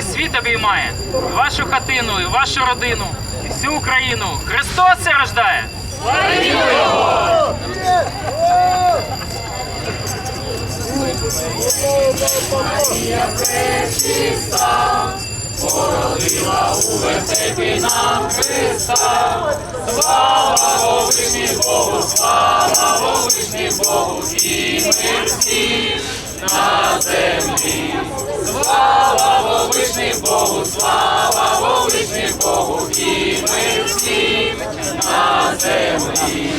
весь світ обіймає вашу хатину і вашу родину, і всю Україну. Христос це рождає! Марія породила у вертепі нам Христа, слава Вовишні Богу, слава Вовишні Богу, і ми всі на землі слава вічнім Богу, і ми всім на землі,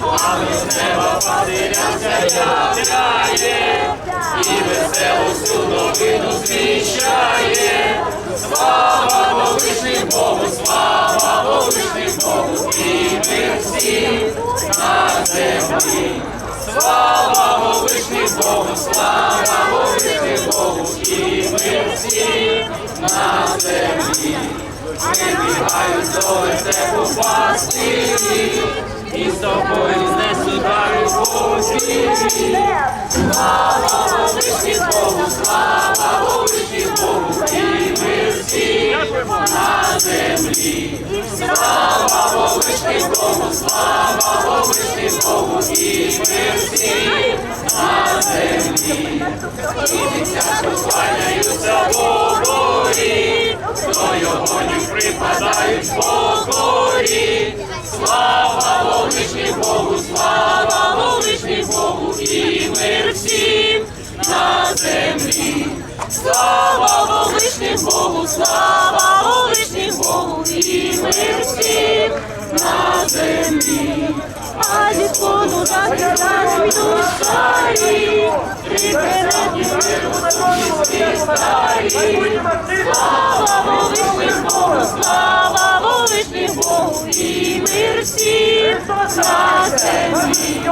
а ми з неба патиря являє, і веселу всю новину звіщає. Слава вічним Богу, слава вічним Богу, і ми всі на землі. Слава вишні Богу, слава вишні Богу, і ми всі на землі, вибігають до вертепу пастирі, і з тобою знесуть дару посілі. Слава Божичі Богу, слава Божичі Богу, і ми всі на землі. Слава Божичі Богу, слава Божичі Богу, і ми всі на землі. І дитя покланяються Богу горі, до його ні припадають покорі. Слава Вовничні Богу, слава Вовничні Богу і мир всім на землі. Слава Вовничні Богу, слава Вовничні Богу і мир всім на землі. А Господу дати нам душа, прибережні миру, старі. всіх на землі.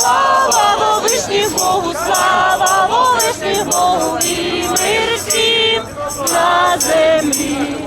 Слава Волишні Богу, слава Волишні Богу, і мир всім на землі.